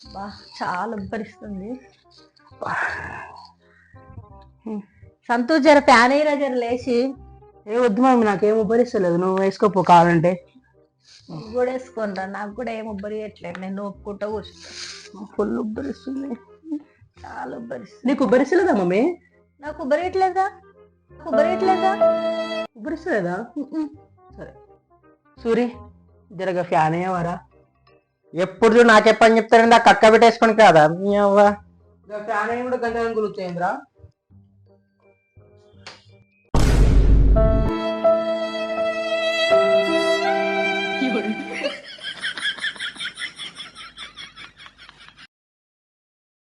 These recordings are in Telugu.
బా చాలా ఉబ్బరిస్తుంది సంతోష్ జర ఫ్యాన్ అయ్యిరా జర లేచి. ఏ వద్దు మమ్మీ నాకేం ఉపరిస్తలేదు నువ్వు వేసుకోపో కావాలంటే. నువ్వు కూడా వేసుకోనరా నాకు కూడా ఏం ఉబ్బరియట్లేదు నేను ఒప్పుకుంటా కూర్చుంటా ఫుల్ ఉబ్బరిస్తుంది. చాలా ఉబ్బరిస్తుంది. నీకు ఉబ్బరిస్తలేదా మమ్మీ నాకు ఉబ్బరియట్లేదా ఉబ్బరియట్లేదా ఉబ్బరిస్తలేదా? సరే. సూరి జరగ ఫ్యాన్ అయ్యేవారా? ఎప్పుడు చూడు పని చెప్తారండి ఆ కక్క పెట్టేసుకొని కాదా? మీ అవ్వ. ఫ్యాన్ కూడా గంట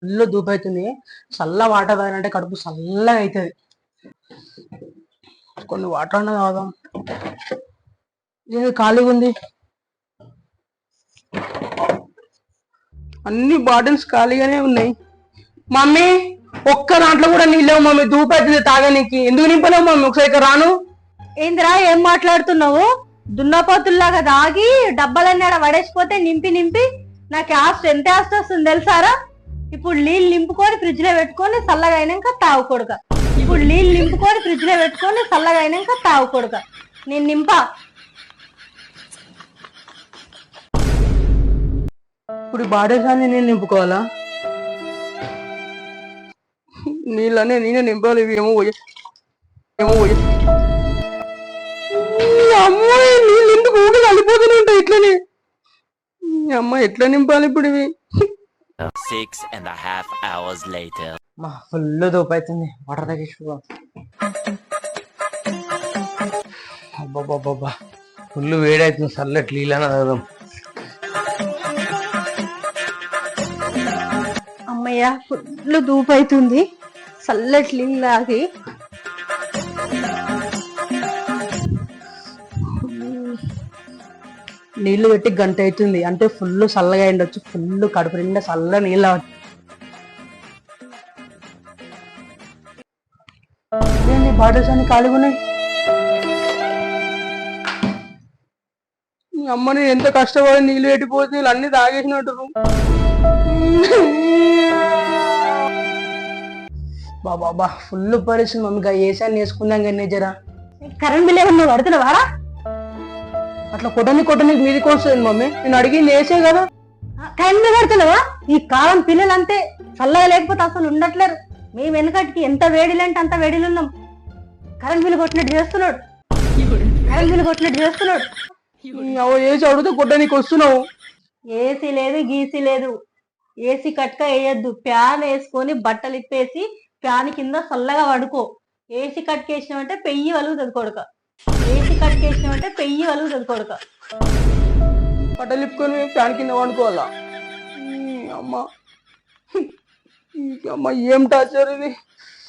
ఫుల్ దూపు అవుతుంది చల్ల వాటర్ తాగినంటే కడుపు చల్లగా అవుతుంది కొన్ని వాటర్ అన్నా తాగుదాం. ఇది ఖాళీగా ఉంది అన్ని బాటిల్స్ ఖాళీగానే ఉన్నాయి. మమ్మీ ఒక్క దాంట్లో కూడా నీళ్ళవు మమ్మీ. దూపు తాగనీకి. ఎందుకు నింపలేవు మమ్మీ? ఒకసారి ఇక్కడ రాను. ఏందిరా ఏం మాట్లాడుతున్నావు? దున్నపోతుల్లాగా దాగి డబ్బాలన్నీ ఆడ పడేసిపోతే నింపి నింపి నాకు ఆస్తి ఎంత ఆస్తి వస్తుంది తెలుసారా ఇప్పుడు నీళ్ళు నింపుకొని ఫ్రిడ్జ్లో పెట్టుకొని చల్లగా అయినాక తాగుకొడుక ఇప్పుడు నీళ్ళు నింపుకొని ఫ్రిడ్జ్లో పెట్టుకొని చల్లగా అయినాక తాగుకొడుక నేను నింపా. ఇప్పుడు అన్ని నేను నింపుకోవాలా? నీళ్ళనే నేనే నింపాలి ఏమో ఏమో పోయి అమ్మాయి నీళ్ళు ఎందుకు ఊగి కలిపోతూనే ఉంటాయి ఇట్లనే? అమ్మ ఎట్లా నింపాలి ఇప్పుడు ఇవి? And a half hours later. మా ఫుల్ దూపు అవుతుంది వాటర్ తగ్గించుకో అబ్బాబ్బాబ్బా ఫుల్ వేడవుతుంది చల్లటి నీళ్ళని తాగుదాం అమ్మయ్య ఫుల్ దూపు అవుతుంది చల్లటి నీళ్ళు నీళ్ళు పెట్టి గంట అవుతుంది. అంటే ఫుల్ చల్లగా ఉండొచ్చు ఫుల్ కడుపు నిండా చల్ల నీళ్ళు బాటిల్స్ అన్ని ఖాళీగా ఉన్నాయి? అమ్మని ఎంత కష్టపడి నీళ్ళు పెట్టిపోతే నీళ్ళు అన్ని తాగేసినట్టు. బాబా ఫుల్ పరిస్థితి మమ్మీ. ఏసాన్ని వేసుకుందాం కానీ జరా కరెంట్ బిల్ ఏమన్నా పడుతున్నావారా అట్లా కొట్టని కొట్టని మీదకి వస్తుంది మమ్మీ. నేను అడిగింది వేసే కదా. టైం మీద పెడుతున్నావా ఈ కాలం పిల్లలు అంతే చల్లగా లేకపోతే అసలు ఉండట్లేరు. మేము వెనకటికి ఎంత వేడిలంటే అంత వేడిలు ఉన్నాం. కరెంట్ బిల్లు కొట్టినట్టు చేస్తున్నాడు. కరెంట్ బిల్లు కొట్టినట్టు చేస్తున్నాడు. వేసి అడిగితే కొట్టనికి వస్తున్నావు. ఏసీ లేదు గీసీ లేదు. ఏసీ కట్క వేయద్దు. ఫ్యాన్ వేసుకొని బట్టలు ఇప్పేసి ఫ్యాన్ కింద చల్లగా పడుకో. ఏసీ కట్కేసినామంటే పెయ్యి వలుగుతుంది కొడుక. ఏసీ కట్కేసినామంటే పెయ్యి వలుగుతుంది కొడుక. బట్టలు ఇప్పుకొని ఫ్యాన్ కింద వండుకోవాలా అమ్మ. అమ్మ ఏం టార్చర్ ఇది?